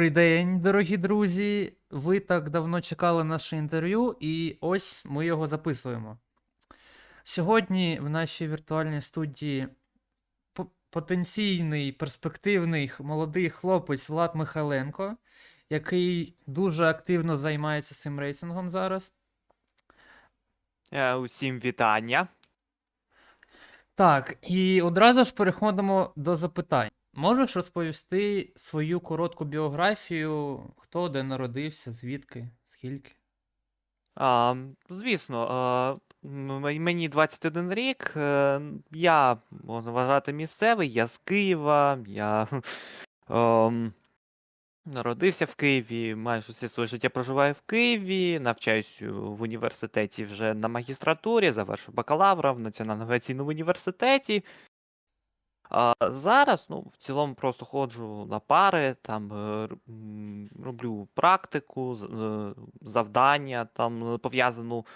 Добрий день, дорогі друзі. Ви так давно чекали наше інтерв'ю, і ось ми його записуємо. Сьогодні в нашій віртуальній студії потенційний перспективний молодий хлопець Влад Михайленко, який дуже активно займається симрейсингом зараз. Е, Усім вітання. Так, і одразу ж переходимо до запитань. Можеш розповісти свою коротку біографію, хто де народився, звідки, скільки? А, звісно, а, мені 21 рік. е, Я можна вважати місцевий, я з Києва. Я ем, народився в Києві, майже все своє життя проживаю в Києві, навчаюсь в університеті вже на магістратурі, завершив бакалавра в Національному авіаційному університеті. А зараз, ну, в цілому просто ходжу на пари, там е, роблю практику, е, завдання, там пов'язану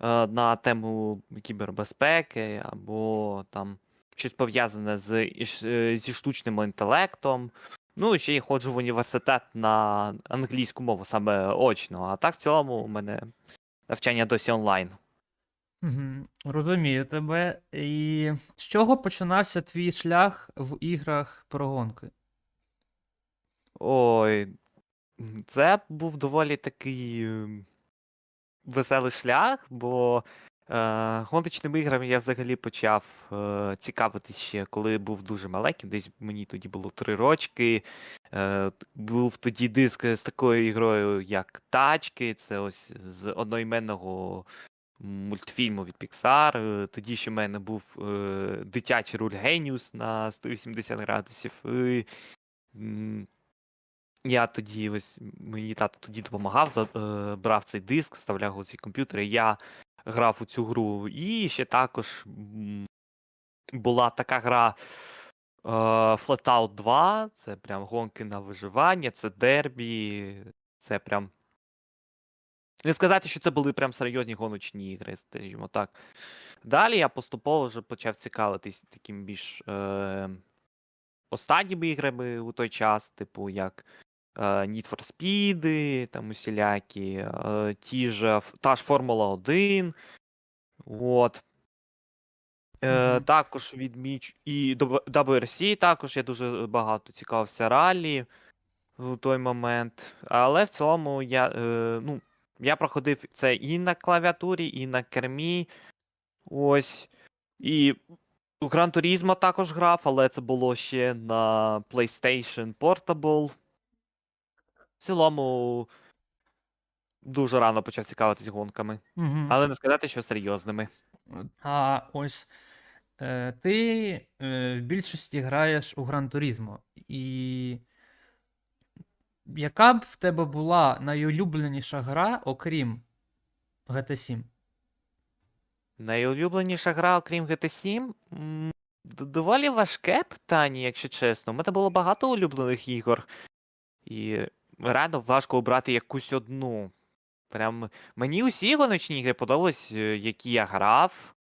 е, на тему кібербезпеки, або там щось пов'язане з, зі штучним інтелектом. Ну, і ще й ходжу в університет на англійську мову, саме очно. А так в цілому у мене навчання досі онлайн. Розумію тебе. І з чого починався твій шлях в іграх про гонки? Ой, це був доволі такий ем, веселий шлях, бо е, гоночними іграми я взагалі почав е, цікавитись ще, коли був дуже маленьким. Десь мені тоді було три рочки. Е, був тоді диск з такою ігрою, як Тачки. Це ось з одноіменного мультфільму від Pixar. Е, Тоді ще в мене був е, дитячий руль Genius на 180 градусів. І, я тоді ось мені тато тоді допомагав, е, брав цей диск, вставляв його в свій комп'ютер, і я грав у цю гру. І ще також була така гра Flatout 2, це прям гонки на виживання, це дербі, це прям. Не сказати, що це були прям серйозні гоночні ігри, скажімо так. Далі я поступово вже почав цікавитись таким більш е, останніми іграми у той час, типу як е, Need for Speed, там усілякі, е, ті ж, та ж Формула 1. От. Е, Мгм. Також відміч і WRC також я дуже багато цікавився ралі в той момент. Але в цілому я, е, ну, я проходив це і на клавіатурі, і на кермі. Ось. І у Gran Turismo також грав, але це було ще на PlayStation Portable. В цілому дуже рано почав цікавитись гонками. Угу. Але не сказати, що серйозними. А ось е, ти е, в більшості граєш у Гран Турізмо. І яка б в тебе була найулюбленіша гра, окрім GT 7? Найулюбленіша гра, окрім GT 7? Доволі важке питання, якщо чесно. У мене було багато улюблених ігор. І реально важко обрати якусь одну. Прям мені усі гоночні ігри подобались, е, які я грав.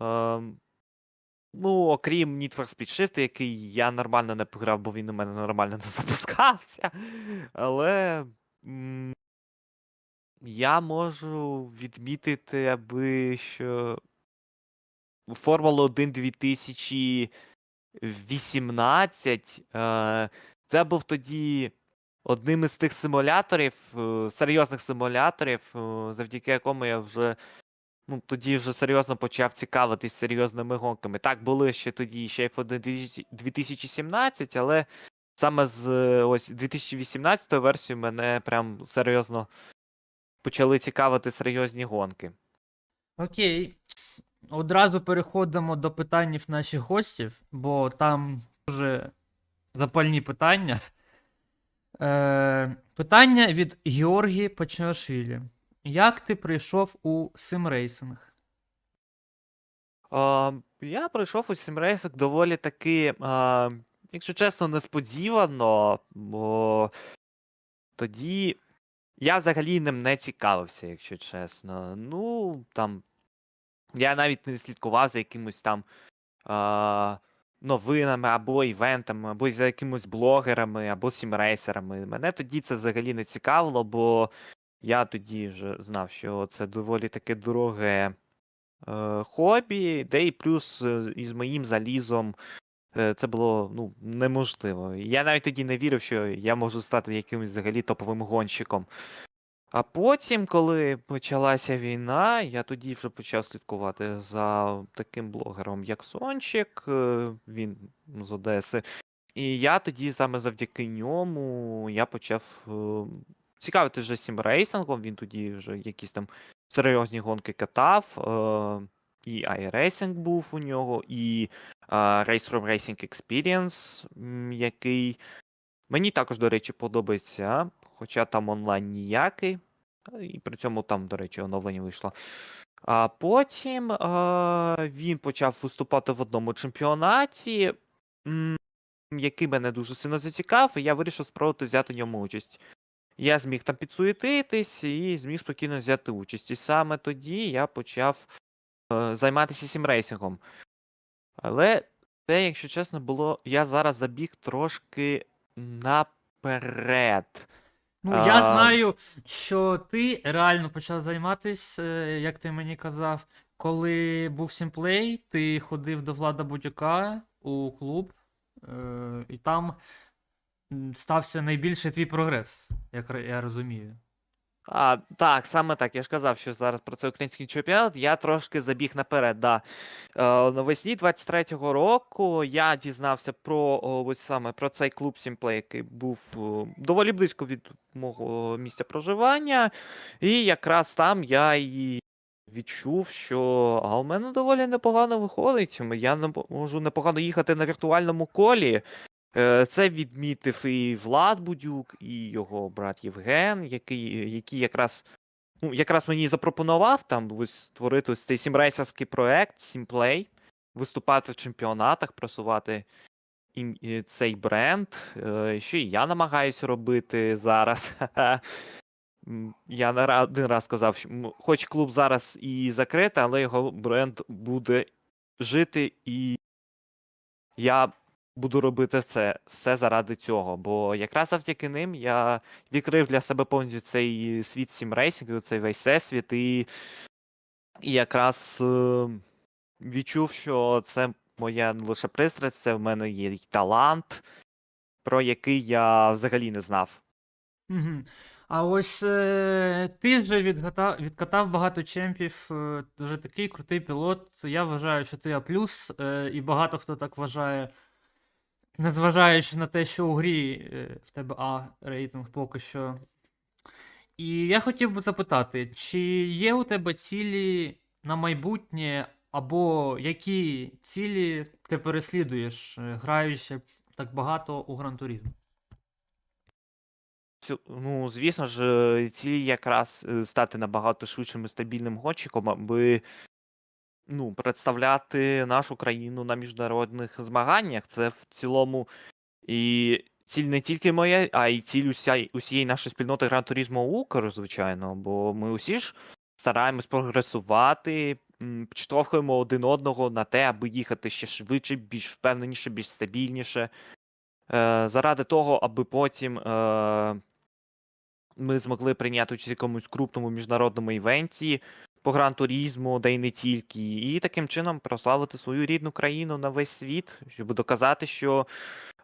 Ем, ну, окрім Need for Speed Shift, який я нормально не пограв, бо він у мене нормально не запускався. Але. м, я можу відмітити, аби що Формула 1 2018. Е, це був тоді одним із тих симуляторів, е, серйозних симуляторів, е, завдяки якому я вже ну, тоді вже серйозно почав цікавитись серйозними гонками. Так, були ще тоді ще F1 2017, але саме з е, ось 2018 версією мене прям серйозно почали цікавити серйозні гонки. Окей. Одразу переходимо до питань наших гостів, бо там дуже запальні питання. Е, питання від Георгії Почнашвілі. Як ти прийшов у симрейсинг? Я прийшов у сімрейсинг доволі таки, а, якщо чесно, несподівано, бо тоді я взагалі ним не цікавився, якщо чесно. Ну, там. Я навіть не слідкував за якимось там а, новинами, або івентами, або за якимось блогерами, або сімрейсерами. Мене тоді це взагалі не цікавило, бо я тоді вже знав, що це доволі таке дороге е, хобі, де і плюс е, із моїм залізом е, це було ну, неможливо. Я навіть тоді не вірив, що я можу стати якимось взагалі топовим гонщиком. А потім, коли почалася війна, я тоді вже почав слідкувати за таким блогером, як Сончик, е, він з Одеси. І я тоді саме завдяки ньому я почав цікавитися вже сімрейсингом. Він тоді вже якісь там серйозні гонки катав. Е, і iRacing був у нього, і е, Race from Racing Experience, який мені також, до речі, подобається, хоча там онлайн ніякий. І при цьому там, до речі, оновлення вийшло. А потім е, він почав виступати в одному чемпіонаті, який мене дуже сильно зацікавив, і я вирішив спробувати взяти в ньому участь. Я зміг там підсуетитись і зміг спокійно взяти участь. І саме тоді я почав е, займатися сімрейсингом. Але це, якщо чесно, було. Я зараз забіг трошки наперед. Ну, я знаю, що ти реально почав займатися, е, як ти мені казав, коли був сімплей, ти ходив до Влада Будюка у клуб, е, і там стався найбільший твій прогрес, як я розумію. А, так, саме так. Я ж казав, що зараз про цей український чемпіонат. Я трошки забіг наперед. Да. Е, навесні 23-го року я дізнався про ось саме про цей клуб Сімплей, який був доволі близько від мого місця проживання. І якраз там я і відчув, що а у мене доволі непогано виходить. Я не можу непогано їхати на віртуальному колі. Е, Це відмітив і Влад Будюк, і його брат Євген, який, який якраз, ну, якраз мені запропонував там ось створити ось цей сімрейсерський проект Сімплей, виступати в чемпіонатах, просувати і цей бренд. Е, Що і я намагаюся робити зараз. Я один раз сказав, що хоч клуб зараз і закритий, але його бренд буде жити, і я буду робити це все заради цього. Бо якраз завдяки ним я відкрив для себе повністю цей світ сімрейсингу, цей весь всесвіт, і, і якраз е, відчув, що це моя не лише пристрасть, це в мене є талант, про який я взагалі не знав. Угу. А ось е, ти вже відгата... відкатав багато чемпів, е, вже такий крутий пілот. Я вважаю, що ти А+, е, і багато хто так вважає, незважаючи на те, що у грі е, в тебе А рейтинг поки що. І я хотів би запитати, чи є у тебе цілі на майбутнє, або які цілі ти переслідуєш, е, граючи так багато у Гран Туризмо? Цю- Ну, звісно ж, е, цілі якраз стати набагато швидшим і стабільним гонщиком, аби ну, представляти нашу країну на міжнародних змаганнях. Це в цілому і ціль не тільки моя, а й ціль уся, усієї нашої спільноти Гран Турізмо Укр, звичайно. Бо ми усі ж стараємось прогресувати, підштовхуємо один одного на те, аби їхати ще швидше, більш впевненіше, більш стабільніше. Е, заради того, аби потім е, ми змогли прийняти участь в якомусь крупному міжнародному івенті по гран-турізму, де й не тільки, і таким чином прославити свою рідну країну на весь світ, щоб доказати, що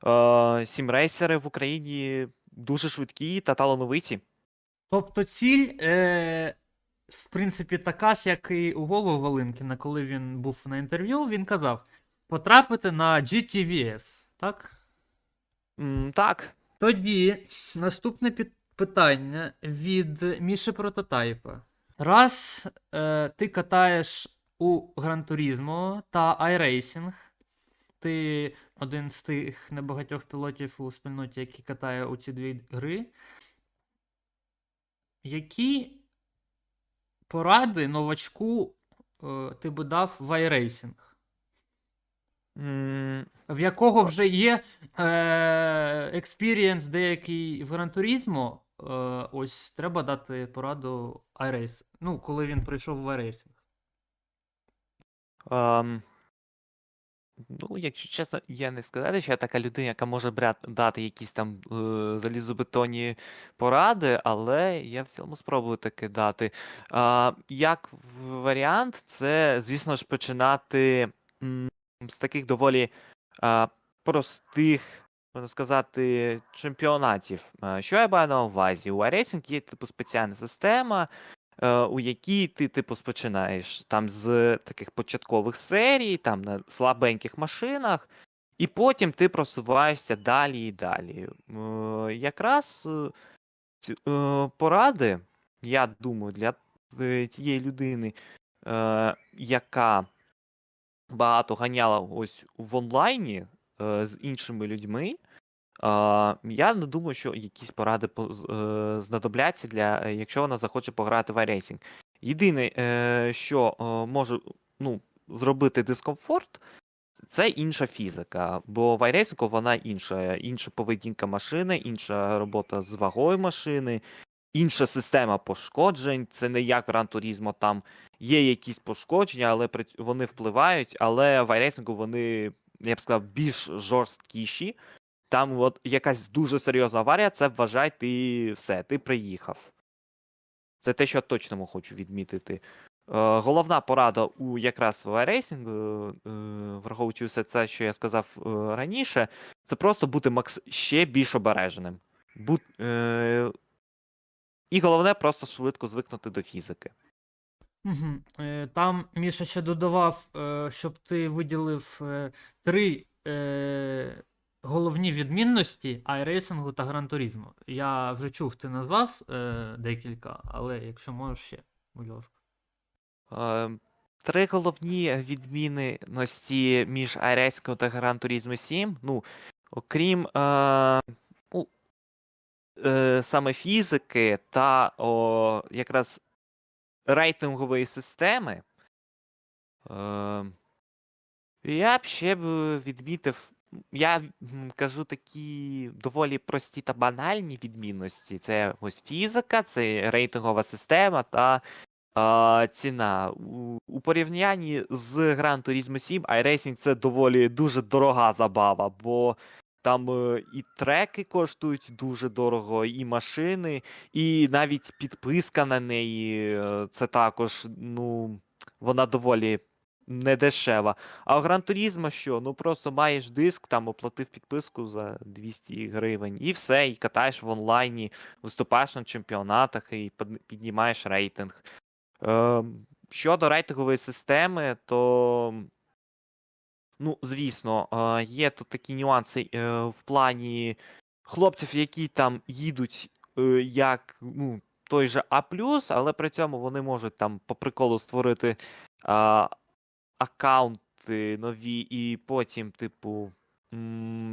е, сімрейсери в Україні дуже швидкі та талановиті. Тобто ціль, е, в принципі, така ж, як і у Вови Волинкіна, коли він був на інтерв'ю, він казав потрапити на GTVS, так? М, так, Тоді наступне під- питання від Міші Прототайпа. Раз е, ти катаєш у Гран Турізмо та iRacing, ти один з тих небагатьох пілотів у спільноті, який катає у ці дві гри. Які поради новачку е, ти би дав в iRacing? м, в якого вже є експірієнс деякий в Гран Турізмо, е, ось треба дати пораду iRace. Ну, коли він прийшов в iRacing. ем, Ну, якщо чесно, я не сказати, що я така людина, яка може дати якісь там е, залізобетонні поради, але я в цілому спробую таки дати. А, як варіант, це, звісно ж, починати м, з таких доволі а, простих, можна сказати, чемпіонатів. Що я маю на увазі? У iRacing є типу спеціальна система, е, у якій ти, типу, спочинаєш там з таких початкових серій, там на слабеньких машинах, і потім ти просуваєшся далі і далі. Якраз е, ці, поради, я думаю, для тієї людини, яка багато ганяла ось в онлайні з іншими людьми. Я не думаю, що якісь поради е, знадобляться для, е, якщо вона захоче пограти в iRacing. Єдине, е, що може ну, зробити дискомфорт, це інша фізика. Бо в iRacing вона інша. Інша поведінка машини, інша робота з вагою машини, інша система пошкоджень. Це не як в Gran там є якісь пошкодження, але вони впливають, але в iRacing вони, я б сказав, більш жорсткіші. Там от якась дуже серйозна аварія, це вважай, ти все, ти приїхав. Це те, що я точно хочу відмітити. Е, головна порада у якраз в iRacing, е, е, враховуючи все це, що я сказав е, раніше, це просто бути макс... ще більш обережним. Бу... Е... І головне, просто швидко звикнути до фізики. Угу. Там Міша ще додавав, е, щоб ти виділив три головні відмінності iRacing та Turismo. Я вже чув, ти назвав е, декілька, але якщо можеш ще, будь ласка. Три головні відмінності між iRacing та Gran 7. Ну, окрім ну, е, саме фізики та о, якраз рейтингової системи. Е, я б ще б відмітив. Я кажу такі доволі прості та банальні відмінності. Це ось фізика, це рейтингова система та а, ціна. У, у порівнянні з Gran Turismo 7 iRacing це доволі дуже дорога забава, бо там е, і треки коштують дуже дорого, і машини, і навіть підписка на неї е, це також, ну, вона доволі недешева. А у Gran що? Ну просто маєш диск, там оплатив підписку за 200 гривень, і все, і катаєш в онлайні, виступаєш на чемпіонатах і піднімаєш рейтинг. Е, щодо рейтингової системи, то, ну, звісно, е, є тут такі нюанси е, в плані хлопців, які там їдуть е, як ну, той же А, але при цьому вони можуть там по приколу створити аккаунти нові і потім, типу,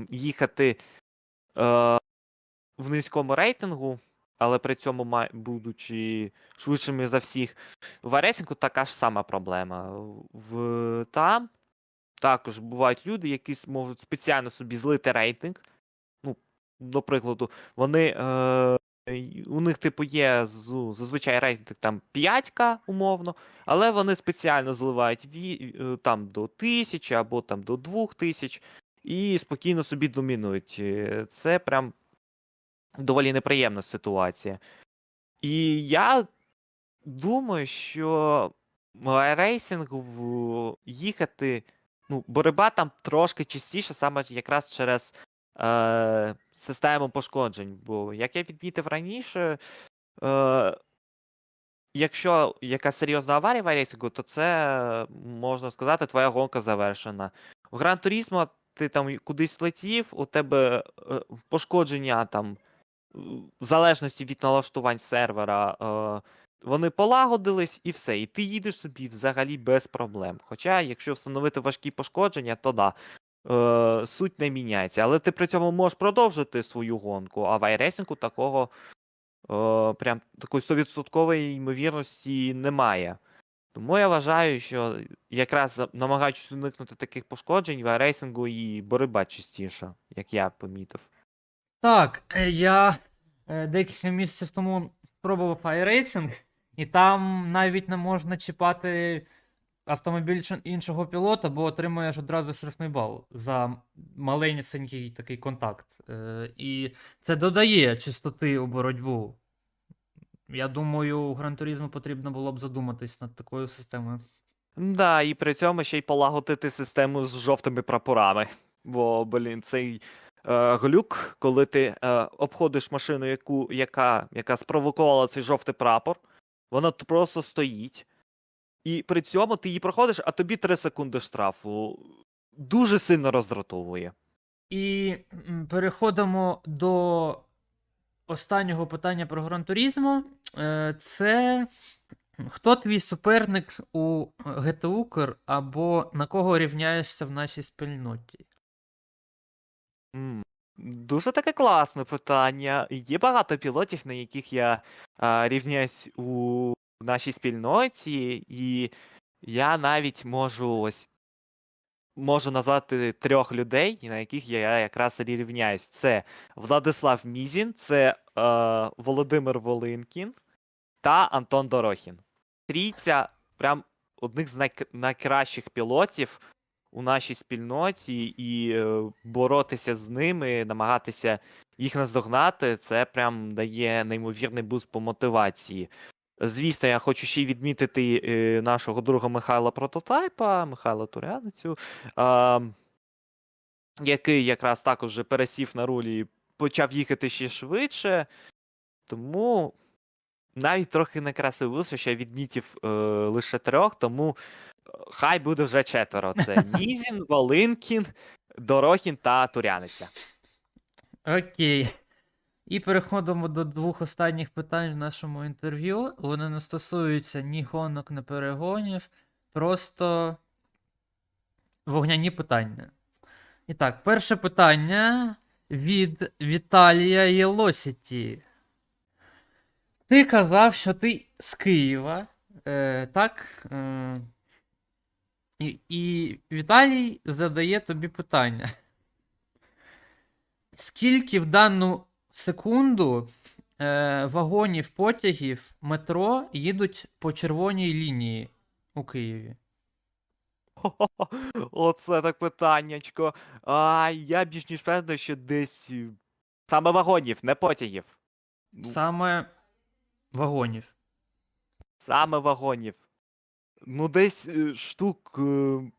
їхати е, в низькому рейтингу, але при цьому будучи швидшими за всіх. В Аресінку така ж сама проблема. В там також бувають люди, які можуть спеціально собі злити рейтинг. Ну, до прикладу, вони. Е, у них, типу, є зазвичай рейтинг там 5К умовно, але вони спеціально зливають ві, е, там до 1000 або там до 2000 і спокійно собі домінують. Е, Це прям доволі неприємна ситуація. І я думаю, що рейсинг їхати. Ну, боротьба там трошки частіше, саме якраз через е, систему пошкоджень. Бо, як я відмітив раніше, е, якщо якась серйозна аварія в рейсингу, то це, можна сказати, твоя гонка завершена. У Гран Турізмо ти там кудись влетів, у тебе е, пошкодження там в залежності від налаштувань сервера, е, вони полагодились і все. І ти їдеш собі взагалі без проблем. Хоча, якщо встановити важкі пошкодження, то да, е, суть не міняється. Але ти при цьому можеш продовжити свою гонку, а в айресінгу такого е, прям такої 100% ймовірності немає. Тому я вважаю, що якраз намагаючись уникнути таких пошкоджень, в айрейсингу і боротьба частіша, як я помітив. Так, е, я е, декілька місяців тому спробував iRacing, і там навіть не можна чіпати автомобіль іншого пілота, бо отримуєш одразу штрафний бал за маленький такий контакт. Е, і це додає чистоти у боротьбу. Я думаю, у Гран потрібно було б задуматись над такою системою. Да, і при цьому ще й полагодити систему з жовтими прапорами. Бо, блін, цей е, глюк, коли ти е, обходиш машину, яку, яка, яка спровокувала цей жовтий прапор, вона просто стоїть. І при цьому ти її проходиш, а тобі 3 секунди штрафу. Дуже сильно роздратовує. І переходимо до останнього питання про Гран Турізмо. Е, Це хто твій суперник у ГТУКР або на кого рівняєшся в нашій спільноті? Дуже таке класне питання. Є багато пілотів, на яких я а, рівняюсь у нашій спільноті, і я навіть можу ось можу назвати трьох людей, на яких я якраз рівняюсь. Це Владислав Мізін, це е, Володимир Волинкін та Антон Дорохін. Трійця прям одних з найк- найкращих пілотів у нашій спільноті, і е, боротися з ними, намагатися їх наздогнати, це прям дає неймовірний буст по мотивації. Звісно, я хочу ще й відмітити е, нашого друга Михайла Прототайпа, Михайла Туряницю, який якраз також пересів на рулі і почав їхати ще швидше. Тому навіть трохи накрасивився, що я відмітив е, лише трьох, тому е, хай буде вже четверо. Це Мізін, Волинкін, Дорохін та Туряниця. Окей. І переходимо до двох останніх питань в нашому інтерв'ю. Вони не стосуються ні гонок, ні перегонів, просто вогняні питання. І так, перше питання від Віталія Єлосіті. Ти казав, що ти з Києва, е, так? Е, і, і Віталій задає тобі питання. Скільки в дану секунду е, вагонів потягів метро їдуть по червоній лінії у Києві? Оце так питаннячко. А я більш ніж певний, що десь е, саме вагонів, не потягів. Ну, Саме вагонів. Саме вагонів. Ну, десь е, штук е,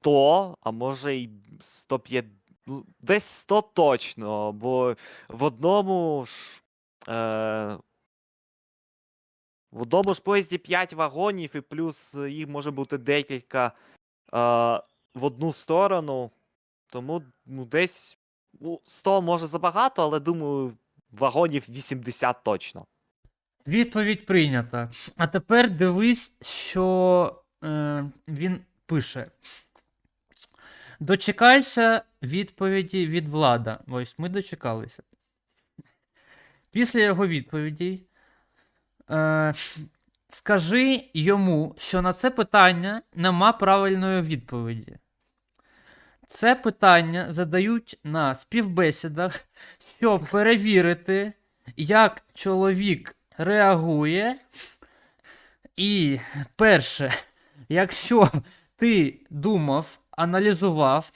100, а може й 150. Ну, десь 100 точно, бо в одному ж. Е, в одному ж поїзді 5 вагонів, і плюс їх може бути декілька е, в одну сторону. Тому ну, десь ну, 100 може забагато, але думаю, вагонів 80 точно. Відповідь прийнята. А тепер дивись, що е, він пише. Дочекайся відповіді від влада. Ось ми дочекалися. Після його відповідей. Е, скажи йому, що на це питання нема правильної відповіді. Це питання задають на співбесідах, щоб перевірити, як чоловік реагує. І перше, якщо ти думав, аналізував,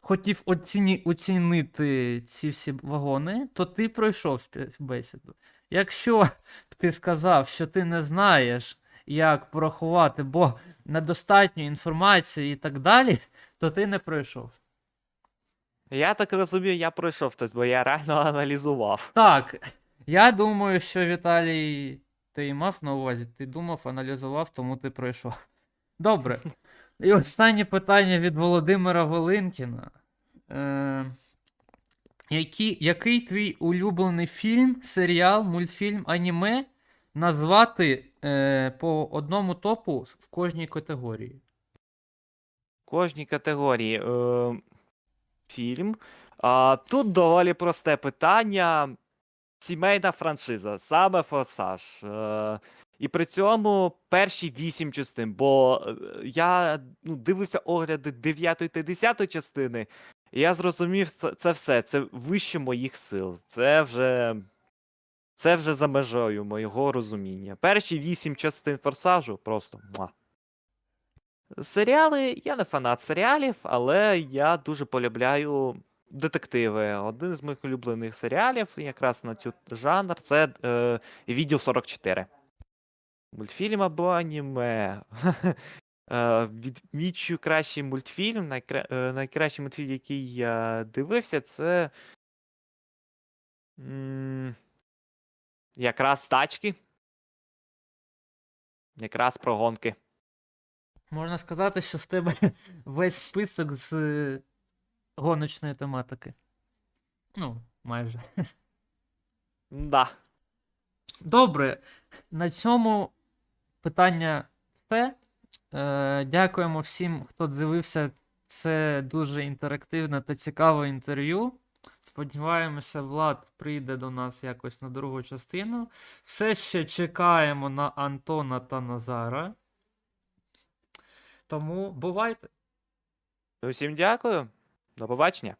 хотів оціні, оцінити ці всі вагони, то ти пройшов співбесіду. Якщо ти сказав, що ти не знаєш, як порахувати, бо недостатньо інформації і так далі, то ти не пройшов. Я так розумію, я пройшов тест, бо я реально аналізував. Так, я думаю, що Віталій, ти мав на увазі, ти думав, аналізував, тому ти пройшов. Добре. І останнє питання від Володимира Волинкіна. Е, які, який твій улюблений фільм, серіал, мультфільм, аніме назвати е, по одному топу в кожній категорії? В кожній категорії е, фільм. А, тут доволі просте питання. Сімейна франшиза, саме Форсаж. Е, і при цьому перші вісім частин, бо е, я ну, дивився огляди 9 та 10 частини, і я зрозумів, це, це все, це вище моїх сил. Це вже. Це вже за межою моєго розуміння. Перші вісім частин форсажу просто. Муа. Серіали, я не фанат серіалів, але я дуже полюбляю детективи. Один з моїх улюблених серіалів, якраз на цю жанр, це е, Відділ 44. Мультфільм або аніме. Е, Відмічу кращий мультфільм. Найкра... е, Найкращий мультфільм, який я дивився, це. м, Якраз тачки. Якраз про гонки. Можна сказати, що в тебе весь список з гоночної тематики. Ну, майже. Да. Добре, на цьому питання все. Е, дякуємо всім, хто дивився це дуже інтерактивне та цікаве інтерв'ю. Сподіваємося, Влад прийде до нас якось на другу частину. Все ще чекаємо на Антона та Назара. Тому бувайте! Усім дякую. До побачення.